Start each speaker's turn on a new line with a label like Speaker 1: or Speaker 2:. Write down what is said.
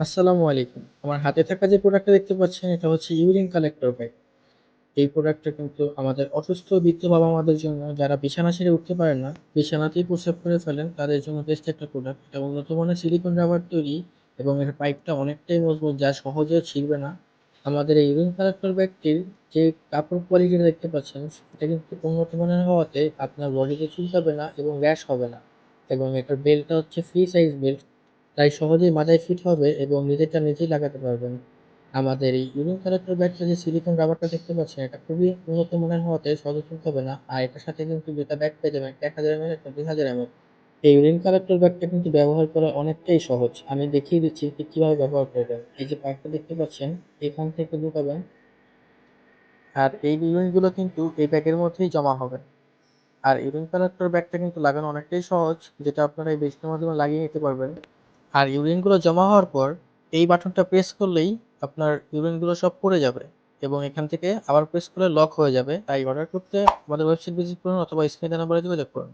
Speaker 1: আসসালামু আলাইকুম। আমার হাতে থাকা যে প্রোডাক্টটা দেখতে পাচ্ছেন এটা হচ্ছে ইউরিন কালেক্টর ব্যাগ। এই প্রোডাক্টটা কিন্তু আমাদের অসুস্থ বৃদ্ধ বাবা-মাদের জন্য যারা বিছানা ছেড়ে উঠতে পারেন না, বিছানাতেই প্রস্রাব করে ফেলেন তাদের জন্য বেস্ট একটা প্রোডাক্ট। এটা উন্নত মানের সিলিকন রাবার তৈরি এবং এর পাইপটা অনেকটাই মজবুত যা সহজে ছিঁড়বে না। আমাদের এই ইউরিন কালেক্টর ব্যাগটির যে কাপড় কোয়ালিটিটা দেখতে পাচ্ছেন এটা কিন্তু উন্নত মানের হওয়াতে আপনার বডিতে চুল চুলকাবে না এবং র‍্যাশ হবে না এবং এটার বেল্টটা হচ্ছে ফ্রি সাইজ বেল্ট। তাই সহজেই মাথায় ফিট হবে এবং নিজেরটা নিজেই লাগাতে পারবেন। আমাদের এই ইউরিন কালেক্টর ব্যাগটা যে সিলিকন রাবারটা দেখতে পাচ্ছেন, এটা খুবই উন্নত মানের হওয়াতে সহজে হবে না। আর এটার সাথে কিন্তু ২ টা ব্যাগ পেয়ে যাবেন। এক হাজার এমএল একটা ২০০০ এমএল। এই ইউরিন কালেক্টর ব্যাগটা কিন্তু ব্যবহার করা অনেকটাই সহজ। আমি দেখিয়ে দিচ্ছি ঠিক কীভাবে ব্যবহার করবেন। এই যে পাইপটা দেখতে পাচ্ছেন, এখান থেকে ঢুকাবেন। আর এই ইউরিনগুলো কিন্তু এই ব্যাগের মধ্যেই জমা হবে। আর ইউরিন কালেক্টর ব্যাগটা কিন্তু লাগানো অনেকটাই সহজ, যেটা আপনারা এই ব্যাগটার মাধ্যমে লাগিয়ে নিতে পারবেন। আর ইউরিনগুলো জমা হওয়ার পর এই বাটনটা প্রেস করলেই আপনার ইউরিনগুলো সব পড়ে যাবে এবং এখান থেকে আবার প্রেস করলে লক হয়ে যাবে। তাই অর্ডার করতে আমাদের ওয়েবসাইট ভিজিট করুন অথবা স্ক্রিনে নাম্বারে যোগাযোগ করুন।